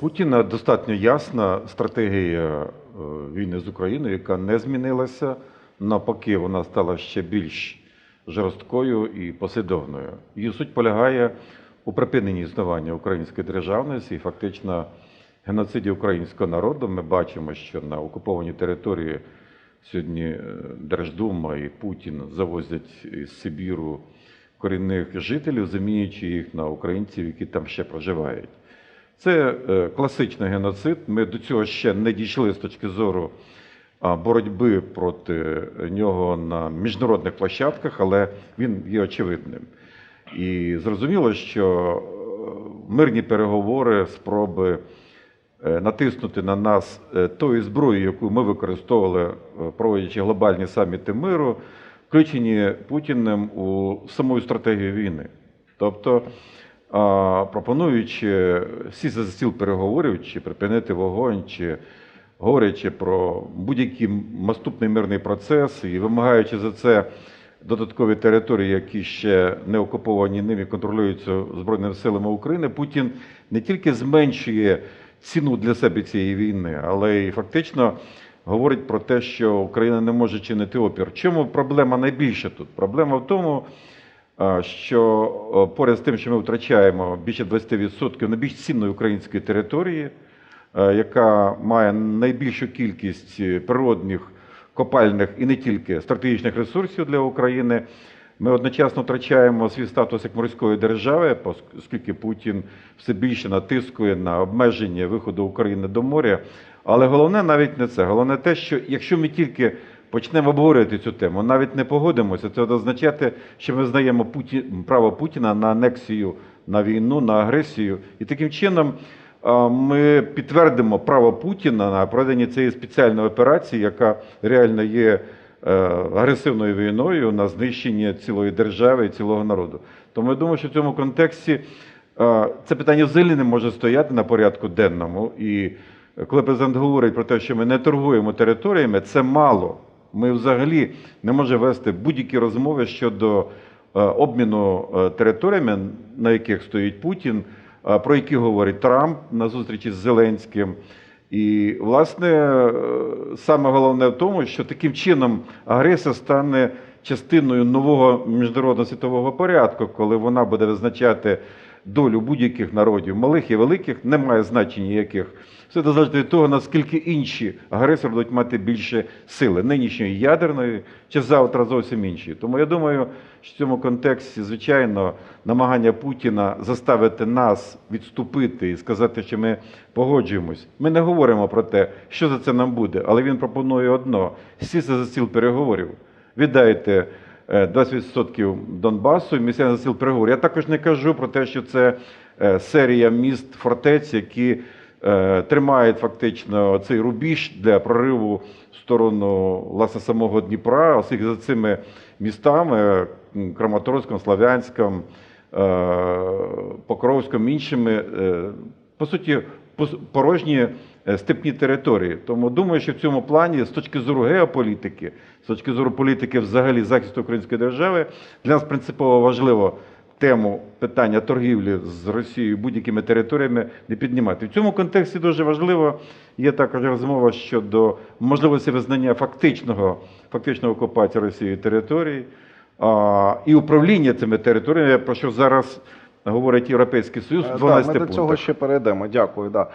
Путіна достатньо ясна стратегія е, війни з Україною, яка не змінилася. Навпаки, вона стала ще більш жорсткою і послідовною. Її суть полягає у припиненні існування української державності і фактично геноциді українського народу. Ми бачимо, що на окупованій території сьогодні е, Держдума і Путін завозять із Сибіру корінних жителів, замінюючи їх на українців, які там ще проживають. Це е, класичний геноцид. Ми до цього ще не дійшли з точки зору боротьби проти нього на міжнародних площадках, але він є очевидним. І зрозуміло, що е, мирні переговори, спроби е, натиснути на нас тою зброєю, яку ми використовували, проводячи глобальні саміти миру, включені Путіним у саму стратегію війни. Тобто, пропонуючи сісти за стіл переговорів, чи припинити вогонь, чи говорячи про будь-який наступний мирний процес і вимагаючи за це додаткові території, які ще не окуповані ними, контролюються Збройними силами України, Путін не тільки зменшує ціну для себе цієї війни, але й фактично говорить про те, що Україна не може чинити опір. Чому проблема найбільша тут? Проблема в тому, що поряд з тим, що ми втрачаємо більше 20% найбільш цінної української території, е, яка має найбільшу кількість е, природних, копальних і не тільки стратегічних ресурсів для України. Ми одночасно втрачаємо свій статус як морської держави, оскільки Путін все більше натискує на обмеження виходу України до моря. Але головне навіть не це. Головне те, що якщо ми тільки почнемо обговорювати цю тему, навіть не погодимося, це буде означати, що ми знаємо Путі... право Путіна на анексію, на війну, на агресію. І таким чином ми підтвердимо право Путіна на проведення цієї спеціальної операції, яка реально є е, агресивною війною на знищення цілої держави і цілого народу. Тому я думаю, що в цьому контексті е, це питання взагалі не може стояти на порядку денному. І коли президент говорить про те, що ми не торгуємо територіями, це мало. Ми взагалі не можемо вести будь-які розмови щодо е, обміну е, територіями, на яких стоїть Путін, е, про які говорить Трамп на зустрічі з Зеленським. І, власне, саме головне в тому, що таким чином агресія стане частиною нового міжнародного світового порядку, коли вона буде визначати долю будь-яких народів, малих і великих, немає значення яких. Все залежить від того, наскільки інші агресори будуть мати більше сили, нинішньої ядерної чи завтра зовсім інші. Тому я думаю, що в цьому контексті, звичайно, намагання Путіна заставити нас відступити і сказати, що ми погоджуємось. Ми не говоримо про те, що за це нам буде, але він пропонує одно: сісти за стіл переговорів, віддайте. Е, 20% Донбасу і місця за стіл. Я також не кажу про те, що це е, серія міст фортець, які е, тримають фактично цей рубіж для прориву в сторону власне самого Дніпра, оскільки за цими містами Краматорськом, Славянськом, е, Покровськом, іншими, е, по суті, порожні е, степні території. Тому думаю, що в цьому плані, з точки зору геополітики, з точки зору політики взагалі захисту української держави, для нас принципово важливо тему питання торгівлі з Росією будь-якими територіями не піднімати. В цьому контексті дуже важливо є також розмова щодо можливості визнання фактичного фактичної окупації Росією територій а, і управління цими територіями, про що зараз говорить Європейський Союз в Е, 12 да, ми до пунктах. цього ще перейдемо. Дякую. Да.